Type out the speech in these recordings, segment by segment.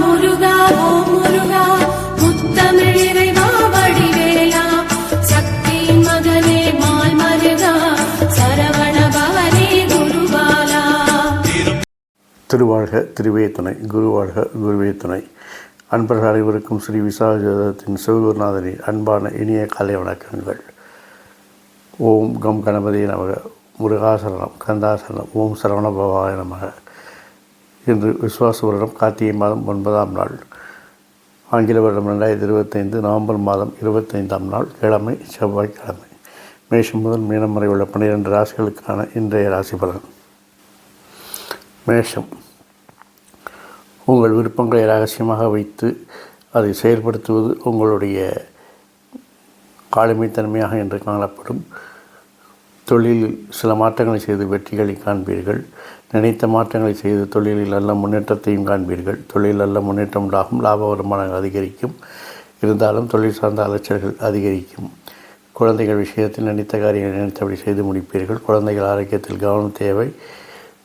முருகா ஓ முருகா முத்தமிழ் இறைவா வடிவேலா. சக்தியின் மகனே மால் மருகா சரவண பவனே குருபாலா. திருவாழ்க திருவே குருவாழ்க குருவே துணை. அன்பர்கள் அனைவருக்கும் ஸ்ரீ விசாரத்தின் சிவகுருநாதனின் அன்பான இனிய காலை வணக்கங்கள். ஓம் கம் கணபதி நமக. முருகாசரணம் கந்தாசரணம் ஓம் சரவண பவாய நமக. இன்று விஸ்வாச வருடம் கார்த்திகை மாதம் ஒன்பதாம் நாள். ஆங்கில வருடம் ரெண்டாயிரத்தி இருபத்தைந்து நவம்பர் மாதம் இருபத்தைந்தாம் நாள் கிழமை செவ்வாய்க்கிழமை. மேஷம் முதல் மீனம் வரை உள்ள பன்னிரெண்டு ராசிகளுக்கான இன்றைய ராசி பலன். மேஷம். உங்கள் விருப்பங்களை ரகசியமாக வைத்து அதை செயல்படுத்துவது உங்களுடைய ஆளுமைத்தன்மையாக என்று காணப்படும். தொழிலில் சில மாற்றங்களை செய்து வெற்றிகளை காண்பீர்கள். நினைத்த மாற்றங்களை செய்து தொழிலில் நல்ல முன்னேற்றத்தையும் காண்பீர்கள். தொழில் நல்ல முன்னேற்றம் உண்டாகும் லாப வருமானங்கள் அதிகரிக்கும். இருந்தாலும் தொழில் சார்ந்த அலைச்சல்கள் அதிகரிக்கும். குழந்தைகள் விஷயத்தில் நினைத்த காரியங்களை நினைத்தபடி செய்து முடிப்பீர்கள். குழந்தைகள் ஆரோக்கியத்தில் கவனம் தேவை.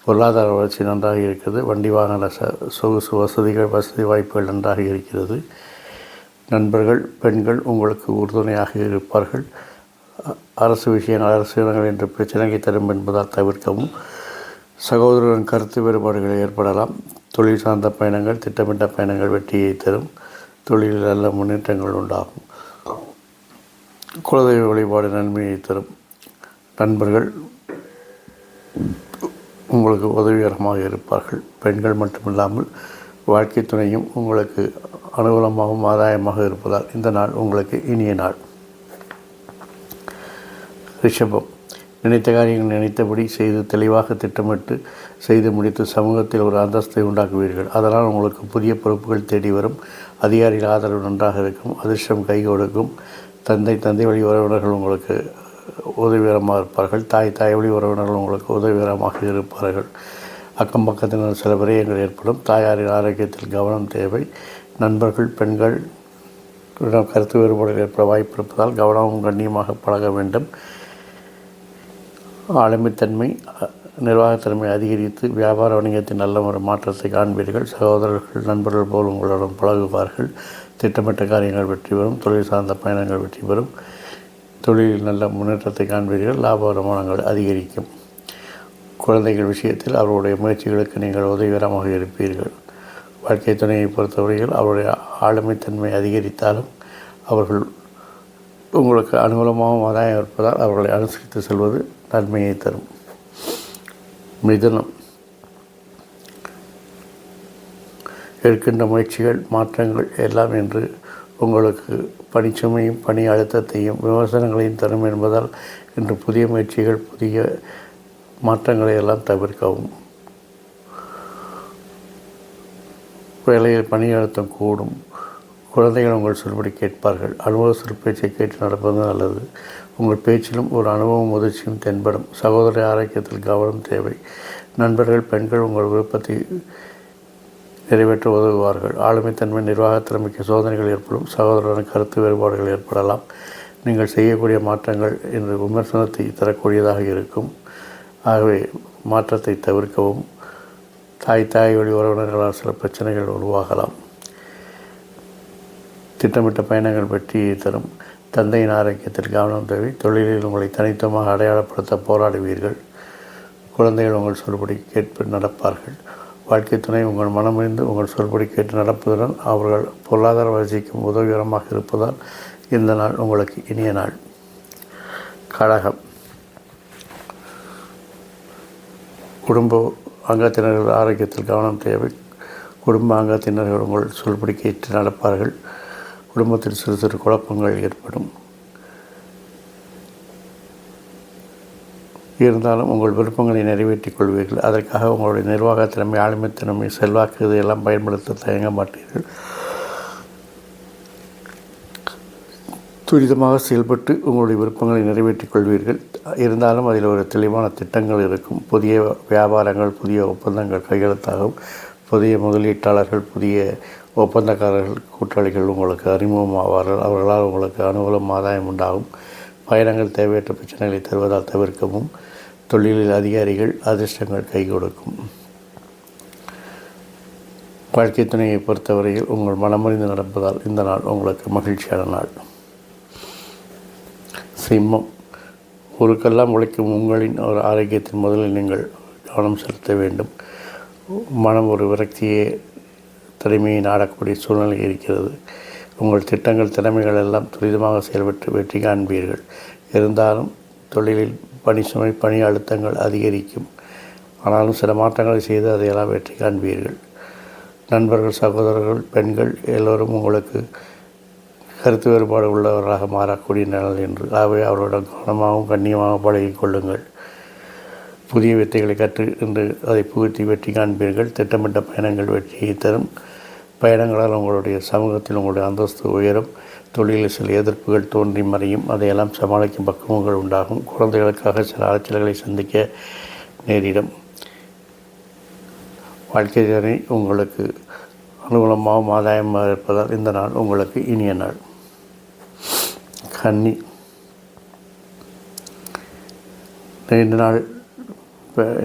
பொருளாதார வளர்ச்சி நன்றாக இருக்கிறது. வண்டி வாகன ச சொகுசு வசதிகள் வசதி வாய்ப்புகள் நன்றாக இருக்கிறது. நண்பர்கள் பெண்கள் உங்களுக்கு உறுதுணையாக இருப்பார்கள். அரசு விஷயங்கள் அரசு இடங்கள் என்ற பிரச்சனையை தரும் என்பதால் தவிர்க்கவும். சகோதரரின் கருத்து வேறுபாடுகள் ஏற்படலாம். தொழில் சார்ந்த பயணங்கள் திட்டமிட்ட பயணங்கள் வெற்றியை தரும். தொழிலில் நல்ல முன்னேற்றங்கள் உண்டாகும். குலதெய்வ வழிபாடு நன்மையை தரும். நண்பர்கள் உங்களுக்கு உதவிகரமாக இருப்பார்கள். பெண்கள் மட்டுமில்லாமல் வாழ்க்கை துணையும் உங்களுக்கு அனுகூலமாகவும் ஆதாயமாக இருப்பதால் இந்த நாள் உங்களுக்கு இனிய நாள். ரிஷபம் நினைத்த காரியங்கள் நினைத்தபடி செய்து தெளிவாக திட்டமிட்டு செய்து முடித்து சமூகத்தில் ஒரு அந்தஸ்தை உண்டாக்குவீர்கள். அதனால் உங்களுக்கு புதிய பொறுப்புகள் தேடி வரும். அதிகாரிகள் ஆதரவு நன்றாக இருக்கும். அதிர்ஷ்டம் கை கொடுக்கும். தந்தை தந்தை வழி உறவினர்கள் உங்களுக்கு உதவிகரமாக இருப்பார்கள். தாய் தாய் வழி உறவினர்கள் உங்களுக்கு உதவிகரமாக இருப்பார்கள். அக்கம் பக்கத்தினர் சில விரயங்கள் ஏற்படும். தாயாரின் ஆரோக்கியத்தில் கவனம் தேவை. நண்பர்கள் பெண்கள் கருத்து வேறுபாடுகள் ஏற்பட வாய்ப்பு இருப்பதால் கவனமும் கண்ணியமாக பழக வேண்டும். ஆளுமைத்தன்மை நிர்வாகத்தன்மை அதிகரித்து வியாபார வணிகத்தின் நல்ல ஒரு மாற்றத்தை காண்பீர்கள். சகோதரர்கள் நண்பர்கள் போல் உங்களுடன் பழகுவார்கள். திட்டமிட்ட காரியங்கள் வெற்றி பெறும். தொழில் சார்ந்த பயணங்கள் வெற்றி பெறும். தொழிலில் நல்ல முன்னேற்றத்தை காண்பீர்கள். லாப வருமானங்கள் அதிகரிக்கும். குழந்தைகள் விஷயத்தில் அவருடைய முயற்சிகளுக்கு நீங்கள் உதவிகரமாக இருப்பீர்கள். வாழ்க்கை துணையை பொறுத்தவரையில் அவருடைய ஆளுமைத்தன்மை அதிகரித்தாலும் அவர்கள் உங்களுக்கு அனுகூலமாகவும் ஆதாயம் இருப்பதால் அவர்களை அனுசரித்து செல்வது நன்மையை தரும். மிதுனம். எடுக்கின்ற முயற்சிகள் மாற்றங்கள் எல்லாம் என்று உங்களுக்கு பணிச்சுமையும் பணி அழுத்தத்தையும் விமர்சனங்களையும் தரும் என்பதால் இன்று புதிய முயற்சிகள் புதிய மாற்றங்களை எல்லாம் தவிர்க்கவும். வேலையில் பணி அழுத்தம் கூடும். குழந்தைகள் உங்கள் சொல்படி கேட்பார்கள். அனுபவ பேச்சை கேட்டு நடப்பது நல்லது. உங்கள் பேச்சிலும் ஒரு அனுபவம் முதிர்ச்சியும் தென்படும். சகோதர ஆரோக்கியத்தில் கவனம் தேவை. நண்பர்கள் பெண்கள் உங்கள் விருப்பத்தை நிறைவேற்ற உதவுவார்கள். ஆளுமைத்தன்மை நிர்வாகத்திறமைக்கு சோதனைகள் ஏற்படும். சகோதரன் கருத்து வேறுபாடுகள் ஏற்படலாம். நீங்கள் செய்யக்கூடிய மாற்றங்கள் இன்று விமர்சனத்தை தரக்கூடியதாக இருக்கும். ஆகவே மாற்றத்தை தவிர்க்கவும். தாய் தாய் வழி உறவினர்களால் சில பிரச்சனைகள் உருவாகலாம். திட்டமிட்ட பயணங்கள் வெற்றியை தரும். தந்தையின் ஆரோக்கியத்தில் கவனம் தேவை தொழிலில் உங்களை தனித்துவமாக அடையாளப்படுத்த போராடுவீர்கள். குழந்தைகள் உங்கள் சொல்படி கேட்பு நடப்பார்கள். வாழ்க்கை துணை உங்கள் மனமறிந்து உங்கள் சொல்படி கேட்டு நடப்பதுடன் அவர்கள் பொருளாதார வளர்ச்சிக்கும் உதவிகரமாக இருப்பதால் இந்த நாள் உங்களுக்கு இனிய நாள். கழகம். குடும்ப அங்கத்தினர்கள் ஆரோக்கியத்தில் கவனம் தேவை. குடும்ப அங்கத்தினர்கள் உங்கள் சொல்படி கேட்டு நடப்பார்கள். குடும்பத்தில் சிறு சிறு குழப்பங்கள் ஏற்படும். இருந்தாலும் உங்கள் விருப்பங்களை நிறைவேற்றிக் கொள்வீர்கள். அதற்காக உங்களுடைய நிர்வாக திறமை ஆளுமை திறமை செல்வாக்கு இதையெல்லாம் பயன்படுத்த தயங்க மாட்டீர்கள். துரிதமாக செயல்பட்டு உங்களுடைய விருப்பங்களை நிறைவேற்றிக் கொள்வீர்கள். இருந்தாலும் அதில் ஒரு தெளிவான திட்டங்கள் இருக்கும். புதிய வியாபாரங்கள் புதிய ஒப்பந்தங்கள் கையெழுத்தாகும். புதிய முதலீட்டாளர்கள் புதிய ஒப்பந்தக்காரர்கள் கூட்டாளிகள் உங்களுக்கு அறிமுகமாவார்கள். அவர்களால் உங்களுக்கு அனுகூலம் ஆதாயம் உண்டாகும். பயணங்கள் தேவையற்ற பிரச்சனைகளை தருவதால் தவிர்க்கவும். தொழிலில் அதிகாரிகள் அதிர்ஷ்டங்கள் கை கொடுக்கும் வாழ்க்கை துணையை பொறுத்தவரையில் உங்கள் மனமறிந்து நடப்பதால் இந்த நாள் உங்களுக்கு மகிழ்ச்சியான நாள். சிம்மம். ஊருக்கெல்லாம் உழைக்கும் உங்களின் ஒரு ஆரோக்கியத்தின் முதலில் நீங்கள் கவனம் செலுத்த வேண்டும். மனம் ஒரு விரக்தியே திறமையை நாடக்கூடிய சூழ்நிலை இருக்கிறது. உங்கள் திட்டங்கள் திறமைகள் எல்லாம் துரிதமாக செயல்பட்டு வெற்றி காண்பீர்கள். இருந்தாலும் தொழிலில் பணி சுமை பணி அழுத்தங்கள் அதிகரிக்கும். ஆனாலும் சில மாற்றங்களை செய்து அதையெல்லாம் வெற்றி காண்பீர்கள். நண்பர்கள் சகோதரர்கள் பெண்கள் எல்லோரும் உங்களுக்கு கருத்து வேறுபாடு உள்ளவராக மாறக்கூடிய நிழல் என்று ஆகவே அவருடன் கவனமாகவும் கண்ணியமாக பழகிக் கொள்ளுங்கள். புதிய வித்தைகளை கற்று என்று அதை புகுத்தி வெற்றி காண்பீர்கள். திட்டமிட்ட பயணங்கள் வெற்றியை தரும். பயணங்களால் உங்களுடைய சமூகத்தில் உங்களுடைய அந்தஸ்து உயரும் தொழிலில் சில எதிர்ப்புகள் தோன்றி மறையும் அதையெல்லாம் சமாளிக்கும் பக்குவங்கள் உண்டாகும். குழந்தைகளுக்காக சில அலைச்சல்களை சந்திக்க நேரிடும். வாழ்க்கை திறனை உங்களுக்கு அனுகூலமாகவும் ஆதாயமாக இருப்பதால் இந்த நாள் உங்களுக்கு இனிய நாள். கன்னி. நீண்ட நாள்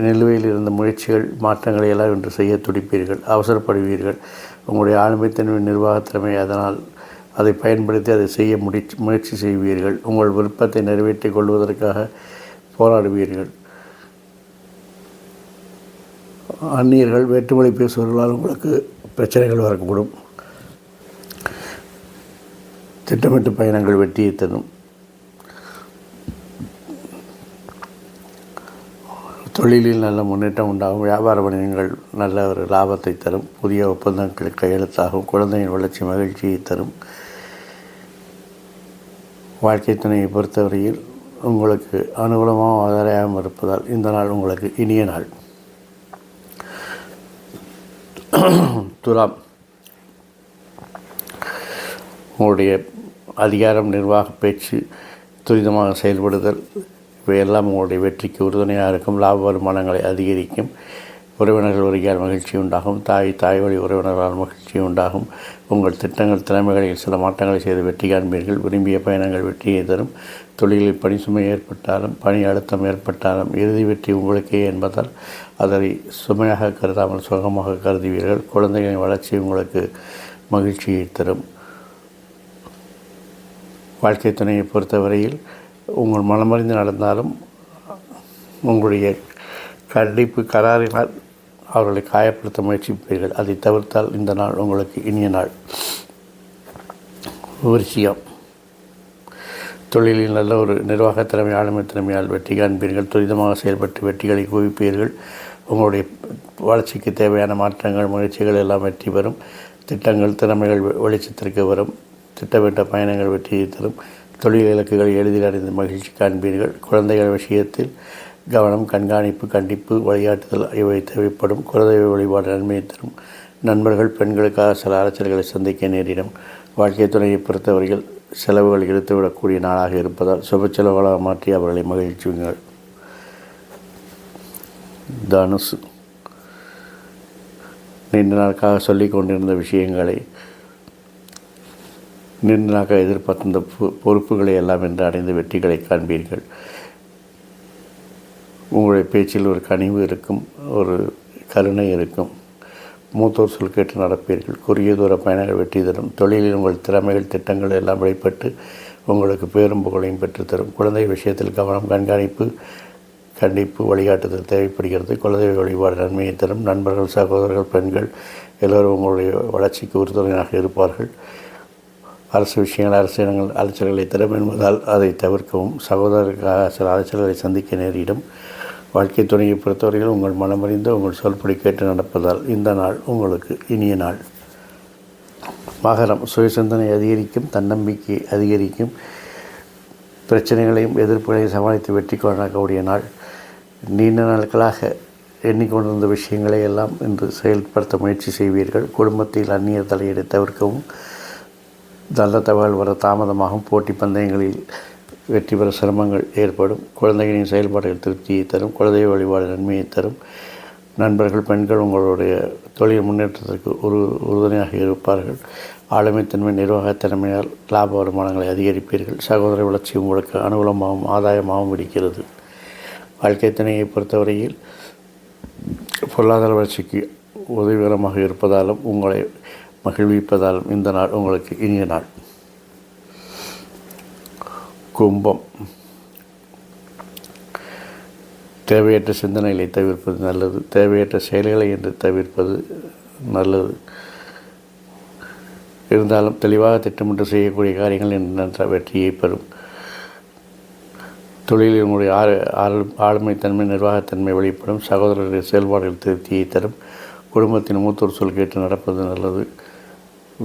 நிலுவையில் இருந்த முயற்சிகள் மாற்றங்களை எல்லாம் இன்று செய்ய துடிப்பீர்கள் அவசரப்படுவீர்கள். உங்களுடைய ஆளுமைத்தன்மை நிர்வாகத்திறமை அதனால் அதை பயன்படுத்தி அதை செய்ய முடி முயற்சி செய்வீர்கள். உங்கள் விருப்பத்தை நிறைவேற்றிக் கொள்வதற்காக போராடுவீர்கள். அந்நியர்கள் வேற்றுமொழி பேசுவர்களால் உங்களுக்கு பிரச்சனைகள் வரக்கூடும். திட்டமிட்டு பயணங்கள் வெற்றியை தரும். தொழிலில் நல்ல முன்னேற்றம் உண்டாகும். வியாபார வணிகங்கள் நல்ல ஒரு லாபத்தை தரும். புதிய ஒப்பந்தங்கள் கையெழுத்தாகும். குழந்தையின் வளர்ச்சி மகிழ்ச்சியை தரும். வாழ்க்கை துணையை பொறுத்தவரையில் உங்களுக்கு அனுகூலமாக ஆதாரம் இருப்பதால் இந்த நாள் உங்களுக்கு இனிய நாள். துலாம். உங்களுடைய அதிகாரம் நிர்வாக பேச்சு துரிதமாக செயல்படுதல். இவையெல்லாம் உங்களுடைய வெற்றிக்கு உறுதுணையாக இருக்கும். லாப வருமானங்களை அதிகரிக்கும். உறவினர்கள் வருகையால் மகிழ்ச்சி உண்டாகும். தாய் தாய் வழி உறவினர்களால் மகிழ்ச்சி உண்டாகும். உங்கள் திட்டங்கள் திறமைகளில் சில மாற்றங்களை செய்து வெற்றி காண்பீர்கள். விரும்பிய பயணங்கள் வெற்றியை தரும். தொழிலில் பணி சுமை ஏற்பட்டாலும் பணி அழுத்தம் ஏற்பட்டாலும் இறுதி வெற்றி உங்களுக்கே என்பதால் அதனை சுமையாக கருதாமல் சுகமாக கருதுவீர்கள். குழந்தைகளின் வளர்ச்சி உங்களுக்கு மகிழ்ச்சியை தரும். வாழ்க்கை துணையை பொறுத்தவரையில் உங்கள் மனமறிந்து நடந்தாலும் உங்களுடைய கண்டிப்பு கராரினால் அவர்களை காயப்படுத்த முயற்சிப்பீர்கள். அதை தவிர்த்தால் இந்த நாள் உங்களுக்கு இனிய நாள். விருச்சியம் தொழிலில் நல்ல ஒரு நிர்வாக திறமை ஆளுமை திறமையால் வெற்றி காண்பீர்கள். துரிதமாக செயல்பட்டு வெற்றிகளை குவிப்பீர்கள். உங்களுடைய வளர்ச்சிக்கு தேவையான மாற்றங்கள் முயற்சிகள் எல்லாம் வெற்றி பெறும். திட்டங்கள் திறமைகள் வெ- வெளிச்சத்திற்கு வரும். திட்டமிட்ட பயணங்கள் வெற்றியை தரும். தொழில் இலக்குகளை எளிதில் அடைந்து மகிழ்ச்சி காண்பீர்கள். குழந்தைகள் விஷயத்தில் கவனம் கண்காணிப்பு கண்டிப்பு வழிகாட்டுதல் இவை தேவைப்படும். குலதெய்வ வழிபாடு நன்மையை தரும். நண்பர்கள் பெண்களுக்காக சில அலைச்சல்களை சந்திக்க நேரிடும். வாழ்க்கை துணையை பொறுத்தவரையில் செலவுகள் இழுத்துவிடக்கூடிய நாளாக இருப்பதால் சுப செலவுகளாக மாற்றி அவர்களை மகிழ்ச்சியுங்கள் தனுசு. நீண்ட நாட்காக சொல்லிக் கொண்டிருந்த விஷயங்களை நீண்ட எதிர்பார்த்த பொ- பொறுப்புகளை எல்லாம் என்று அடைந்து வெற்றிகளை காண்பீர்கள். உங்களுடைய பேச்சில் ஒரு கனிவு இருக்கும் ஒரு கருணை இருக்கும். மூத்தோர் சொல் கேட்டு நடப்பீர்கள். குறுகிய தூர பயணங்கள் வெற்றி தரும். தொழிலில் உங்கள் திறமைகள் திட்டங்கள் எல்லாம் வெளிப்பட்டு உங்களுக்கு பேரும் புகழையும் பெற்றுத்தரும். குழந்தை விஷயத்தில் கவனம் கண்காணிப்பு கண்டிப்பு வழிகாட்டுதல் தேவைப்படுகிறது. குழந்தை வழிபாடு நன்மையை தரும். நண்பர்கள் சகோதரர்கள் பெண்கள் எல்லோரும் உங்களுடைய வளர்ச்சிக்கு உறுதுணையாக இருப்பார்கள். அரசு விஷயங்கள் அரசியலங்கள் அலைச்சல்களை தரும் என்பதால் அதை தவிர்க்கவும். சகோதரருக்காக சில அலைச்சல்களை சந்திக்க நேரிடும். வாழ்க்கை துணையை பொறுத்தவரையில் உங்கள் மனமறிந்து உங்கள் சொல்படி கேட்டு நடப்பதால் இந்த நாள் உங்களுக்கு இனிய நாள். மகரம் சுயசிந்தனை அதிகரிக்கும் தன்னம்பிக்கை அதிகரிக்கும். பிரச்சனைகளையும் எதிர்ப்புகளையும் சமாளித்து வெற்றி கொள்ளக்கூடிய நாள். நீண்ட நாட்களாக எண்ணிக்கொண்டிருந்த விஷயங்களை எல்லாம் இன்று செயல்படுத்த முயற்சி செய்வீர்கள். குடும்பத்தில் அந்நிய தலையீடு தவிர்க்கவும். நல்ல தகவல் வர தாமதமாகும். போட்டி பந்தயங்களில் வெற்றி பெற சிரமங்கள் ஏற்படும். குழந்தைகளின் செயல்பாடுகள் திருப்தியை தரும். குழந்தை வழிபாடு நன்மையை தரும். நண்பர்கள் பெண்கள் உங்களுடைய தொழில் முன்னேற்றத்திற்கு ஒரு உறுதுணையாக இருப்பார்கள். ஆளுமைத்தன்மை நிர்வாக திறமையால் லாப வருமானங்களை அதிகரிப்பீர்கள். சகோதர வளர்ச்சி உங்களுக்கு அனுகூலமாகவும் ஆதாயமாகவும் இருக்கிறது. வாழ்க்கை துணையை பொறுத்தவரையில் பொருளாதார வளர்ச்சிக்கு உதவிகரமாக இருப்பதாலும் உங்களை மகிழ்விப்பதாலும் இந்த நாள் உங்களுக்கு இனிய நாள். கும்பம். தேவையற்ற சிந்தனைகளை தவிர்ப்பது நல்லது. தேவையற்ற செயல்களை என்று தவிர்ப்பது நல்லது. இருந்தாலும் தெளிவாக திட்டமிட்டு செய்யக்கூடிய காரியங்கள் என்ற வெற்றியை பெறும். தொழிலில் உங்களுடைய ஆறு ஆள் ஆளுமைத்தன்மை நிர்வாகத்தன்மை வெளிப்படும். சகோதரருடைய செயல்பாடுகள் திருப்தியை தரும். குடும்பத்தின் மூத்தோர் சொல் கேட்டு நடப்பது நல்லது.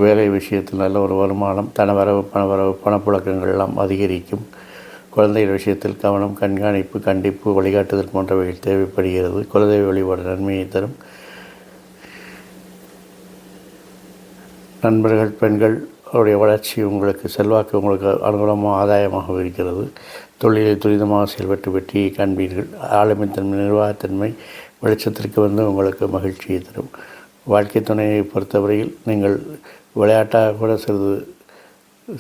வேலை விஷயத்தில் நல்ல ஒரு வருமானம் தனவரவு பணவரவு பணப்புழக்கங்கள் எல்லாம் அதிகரிக்கும். குழந்தைகள் விஷயத்தில் கவனம் கண்காணிப்பு கண்டிப்பு வழிகாட்டுதல் போன்றவைகள் தேவைப்படுகிறது. குலதெய்வ வழிபாடு நன்மையை தரும். நண்பர்கள் பெண்கள் அவருடைய வளர்ச்சி உங்களுக்கு செல்வாக்கு உங்களுக்கு அனுகூலமாக ஆதாயமாக இருக்கிறது. தொழிலை துரிதமாக செயல்பட்டு வெற்றியை காண்பீர்கள். ஆளுமைத்தன்மை நிர்வாகத்தன்மை வெளிச்சத்திற்கு வந்து உங்களுக்கு மகிழ்ச்சியை தரும். வாழ்க்கை துணையை பொறுத்தவரையில் நீங்கள் விளையாட்டாக கூட சிறிது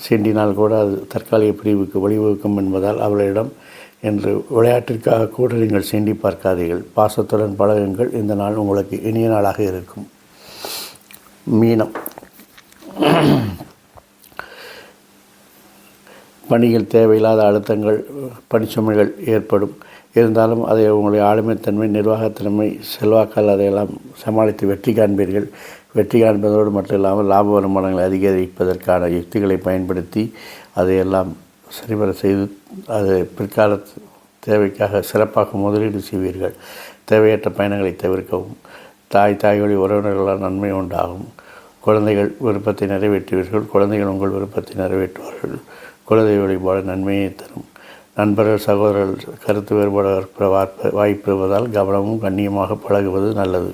சீண்டினால் கூட அது தற்காலிக பிரிவுக்கு வழிவகுக்கும் என்பதால் அவளிடம் என்று விளையாட்டிற்காக கூட நீங்கள் சீண்டி பார்க்காதீர்கள். பாசத்துடன் பழகுங்கள். இந்த நாள் உங்களுக்கு இனிய நாளாக இருக்கும். மீனம். பணியில் தேவையில்லாத அழுத்தங்கள் பணிச்சுமைகள் ஏற்படும். இருந்தாலும் அதை உங்களுடைய ஆளுமைத்தன்மை நிர்வாகத்தன்மை செல்வாக்கால் அதையெல்லாம் சமாளித்து வெற்றி காண்பீர்கள். வெற்றி காண்பதோடு மட்டும் இல்லாமல் லாப வருமானங்களை அதிகரிப்பதற்கான யுக்திகளை பயன்படுத்தி அதையெல்லாம் சரிவர செய்து அது பிற்கால தேவைக்காக சிறப்பாக முதலீடு செய்வீர்கள். தேவையற்ற பயணங்களை தவிர்க்கவும். தாய் தாய் உறவினர்களால் நன்மை உண்டாகும். குழந்தைகள் விருப்பத்தை நிறைவேற்றுவீர்கள். குழந்தைகள் உங்கள் விருப்பத்தை நிறைவேற்றுவார்கள். குழந்தை வழிபாடு நன்மையை தரும். நண்பர்கள் சகோதரர்கள் கருத்து வேறுபாடு வாய்ப்பு வாய்ப்பு இருப்பதால் கவனமும் கண்ணியமாக பழகுவது நல்லது.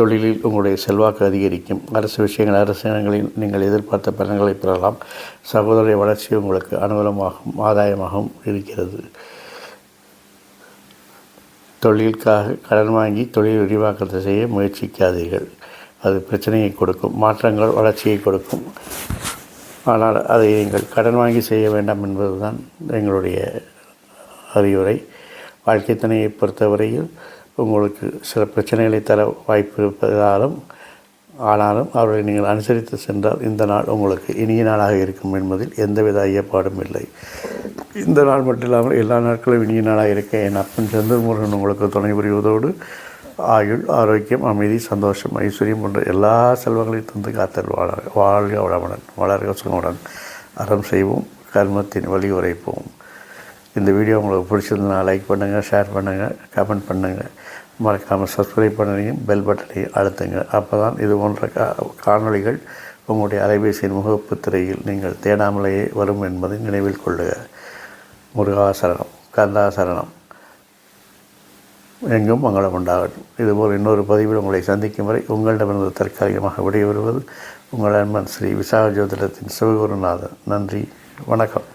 தொழிலில் உங்களுடைய செல்வாக்கு அதிகரிக்கும். அரசு விஷயங்கள் அரசாங்கங்களில் நீங்கள் எதிர்பார்த்த பலன்களை பெறலாம். சகோதரிய வளர்ச்சி உங்களுக்கு அனுகூலமாகவும் ஆதாயமாகவும் இருக்கிறது. தொழிலுக்காக கடன் வாங்கி தொழில் விரிவாக்கத்தை செய்ய முயற்சிக்காதீர்கள். அது பிரச்சனையை கொடுக்கும் மாற்றங்கள் வளர்ச்சியை கொடுக்கும். ஆனால் அதை நீங்கள் கடன் வாங்கி செய்ய வேண்டாம் என்பதுதான் எங்களுடைய அறிவுரை. வாழ்க்கை துணையை பொறுத்தவரையில் உங்களுக்கு சில பிரச்சனைகளை தர வாய்ப்பு இருப்பதாலும் ஆனாலும் அவர்களை நீங்கள் அனுசரித்து சென்றால் இந்த நாள் உங்களுக்கு இனிய நாளாக இருக்கும் என்பதில் எந்தவித ஐயப்பாடும் இல்லை. இந்த நாள் மட்டும் இல்லாமல் எல்லா நாட்களும் இனிய நாளாக இருக்க என் அப்பன் சந்திரமுருகன் உங்களுக்கு துணை புரிவதோடு ஆயுள் ஆரோக்கியம் அமைதி சந்தோஷம் ஐஸ்வர்யம் போன்ற எல்லா செல்வங்களையும் தந்து காத்தல் வாழ வாழ்க வளமுடன் வளர்க சுகமுடன் அறம் செய்வோம் கர்மத்தின் வழி உரைப்போம். இந்த வீடியோ உங்களுக்கு பிடிச்சிருந்தனா லைக் பண்ணுங்கள் ஷேர் பண்ணுங்கள் கமெண்ட் பண்ணுங்கள் மறக்காமல் சப்ஸ்கிரைப் பண்ணுறீங்க பெல் பட்டனையும் அழுத்துங்க. அப்போ தான் இது போன்ற கா காணொளிகள் உங்களுடைய அலைபேசியின் முகப்பு திரையில் நீங்கள் தேடாமலேயே வரும் என்பதை நினைவில் கொள்ளுக. முருகாசரணம் கந்தாசரணம் எங்கும் மங்களம் உண்டாகட்டும். இதுபோல் இன்னொரு பதிவில் உங்களை சந்திக்கும் வரை உங்களிடமிருந்து தற்காலிகமாக விடைபெறுவது உங்கள் அன்பன் ஸ்ரீ விசாக ஜோதிடத்தின் சிவகுருநாதன். நன்றி வணக்கம்.